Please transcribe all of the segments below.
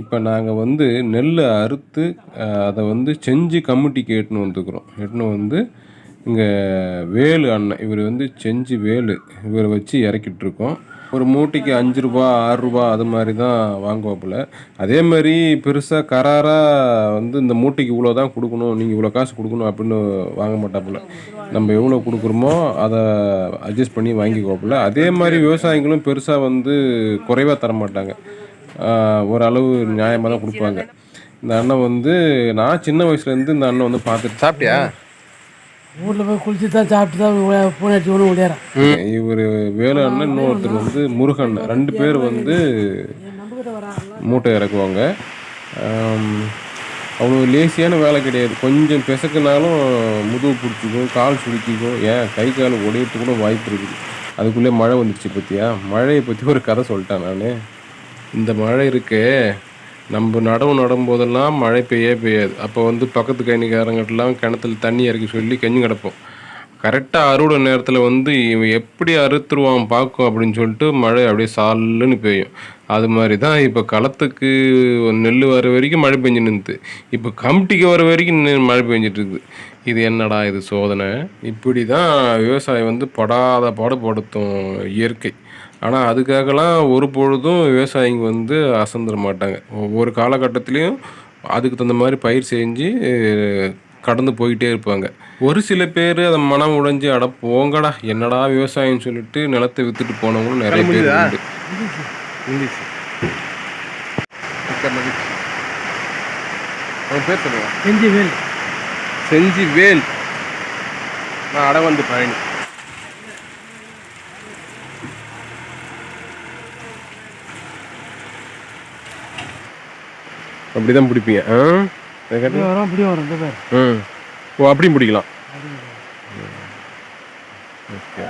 இப்போ நாங்கள் வந்து நெல்லை அறுத்து அதை வந்து செஞ்சு கமிட்டிக்கு எட்டுன்னு வந்துக்கிறோம். எட்டுன்னு வந்து இங்கே வேலு அண்ணன் இவர் வந்து செஞ்சு வேலு இவரை வச்சு இறக்கிட்டுருக்கோம் ஒரு மூட்டைக்கு அஞ்சு ரூபா ஆறு ரூபா அது மாதிரி தான் வாங்குவாப்புல. அதே மாதிரி பெருசாக கராராக வந்து இந்த மூட்டைக்கு இவ்வளோ தான் கொடுக்கணும் நீங்கள் இவ்வளோ காசு கொடுக்கணும் அப்படின்னு வாங்க மாட்டாப்புல. நம்ம எவ்வளோ கொடுக்குறோமோ அதை அட்ஜஸ்ட் பண்ணி வாங்கிக்குவாப்புல. அதே மாதிரி விவசாயிகளும் பெருசாக வந்து குறைவாக தர மாட்டாங்க ஓரளவு நியாயமாக தான் கொடுப்பாங்க. இந்த அண்ணன் வந்து நான் சின்ன வயசுலேருந்து இந்த அண்ணன் வந்து பார்த்துட்டு சாப்பிட்டியா? வீட்டில் போய் குளிச்சு தான் சாப்பிட்டு தான் பூனை அடிச்சு ஒன்று ஓடியாரன் இவர் வேலு அண்ணன் இன்னொருத்தர் வந்து முருகன் ரெண்டு பேர் வந்து மூட்டை இறக்குவாங்க. அவ்வளோ லேசியான வேலை கிடையாது. கொஞ்சம் பிசக்குனாலும் முதுகு பிடிச்சிக்கும் கால் சுருக்கிக்கும் ஏன்? கை கால் உடையத்து கூட வாய்ப்பு இருக்குது. அதுக்குள்ளே மழை வந்துடுச்சு பற்றியா மழையை பற்றி ஒரு கதை சொல்லிட்டேன் நான். இந்த மழை இருக்கே நம்ம நடவு நடும்போதெல்லாம் மழை பெய்யே பெய்யாது. அப்போ வந்து பக்கத்து கணிக்காரங்கிட்டலாம் கிணத்துல தண்ணி இறக்கி சொல்லி கஞ்சி கிடப்போம். கரெக்டாக அறுவடை நேரத்தில் வந்து இவன் எப்படி அறுத்துருவான் பார்க்கும் அப்படின்னு சொல்லிட்டு மழை அப்படியே சாலுன்னு பெய்யும். அது மாதிரி தான் இப்போ களத்துக்கு நெல் வர வரைக்கும் மழை பெஞ்சு நின்றுது இப்போ கமிட்டிக்கு வர வரைக்கும் மழை பெஞ்சிட்ருக்குது இது என்னடா இது சோதனை? இப்படி தான் விவசாயம் வந்து படாத பாடுபடுத்தும் இயற்கை. ஆனால் அதுக்காகலாம் ஒரு பொழுதும் விவசாயிங்க வந்து அசந்துட மாட்டாங்க. ஒவ்வொரு காலகட்டத்திலையும் அதுக்கு தகுந்த மாதிரி பயிர் செஞ்சு கடந்து போயிட்டே இருப்பாங்க. ஒரு சில பேர் அதை மனம் உடைஞ்சு அட போங்கடா என்னடா விவசாயம்னு சொல்லிட்டு நிலத்தை வித்துட்டு போனவங்களும் நிறைய பேர் உண்டு. பேர் சொல்லுங்க. செஞ்சு வேல் செஞ்சி வேல் நான் அட வந்து பழனி அப்படிதான் பிடிப்பீங்க. ஆ? வரும் இப்படி வரும் இந்த பேர். ம் ஓ அப்படியும் பிடிக்கலாம். ஓகே.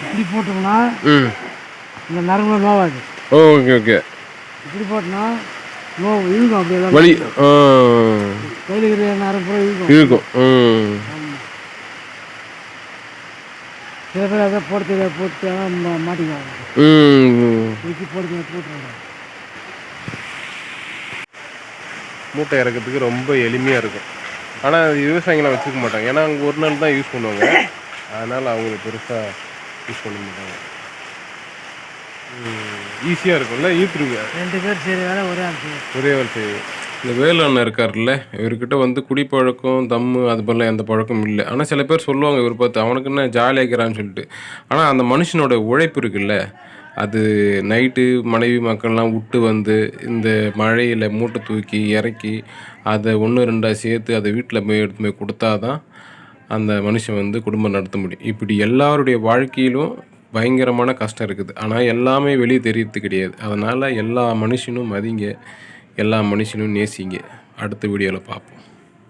இப்படி போட்டோம்னா ம். இந்த நரம்பு நோவாது. Okay okay. இப்படி போட்டோம்னா நோ இழுக்கும் அப்படியெல்லாம் வலி கையில் இருக்கிற நரம்பு இழுக்கும். இருக்கும் ம். சில பேர் அதை போட்டு போட்டு மாட்டிக்குவாங்க. போட்டு போட்டுருவாங்க. மூட்டை இறக்கிறதுக்கு ரொம்ப எளிமையாக இருக்கும். ஆனால் அது வச்சுக்க மாட்டாங்க. ஏன்னா அவங்க ஒரு நாள் தான் யூஸ் பண்ணுவாங்க. அதனால் அவங்களுக்கு பெருசாக யூஸ் பண்ண மாட்டாங்க. ஈஸியாக இருக்கும்ல? ஈத்துருங்க ரெண்டு பேர் சரி வேலை ஒரே ஆள் ஒரே வேலை செய்யும் இந்த வேலு அண்ணன் இருக்கார்ல இவர்கிட்ட வந்து குடிப்பழக்கம் தம்மு அது போல எந்த பழக்கமும் இல்லை. ஆனால் சில பேர் சொல்லுவாங்க இவர் பார்த்து அவனுக்கு என்ன ஜாலியாக்கிறான்னு சொல்லிட்டு. ஆனால் அந்த மனுஷனோட உழைப்பு இருக்குல்ல அது நைட்டு மனைவி மக்கள்லாம் விட்டு வந்து இந்த மழையில் மூட்டை தூக்கி இறக்கி அதை ஒன்று ரெண்டாக சேர்த்து அதை வீட்டில் போய் எடுத்து போய் கொடுத்தா தான் அந்த மனுஷன் வந்து குடும்பம் நடத்த முடியும். இப்படி எல்லாருடைய வாழ்க்கையிலும் பயங்கரமான கஷ்டம் இருக்குது. ஆனால் எல்லாமே வெளியே தெரியறது கிடையாது. அதனால் எல்லா மனுஷனும் மதிங்க எல்லா மனுஷனும் நேசிங்க. அடுத்த வீடியோவில் பார்ப்போம்.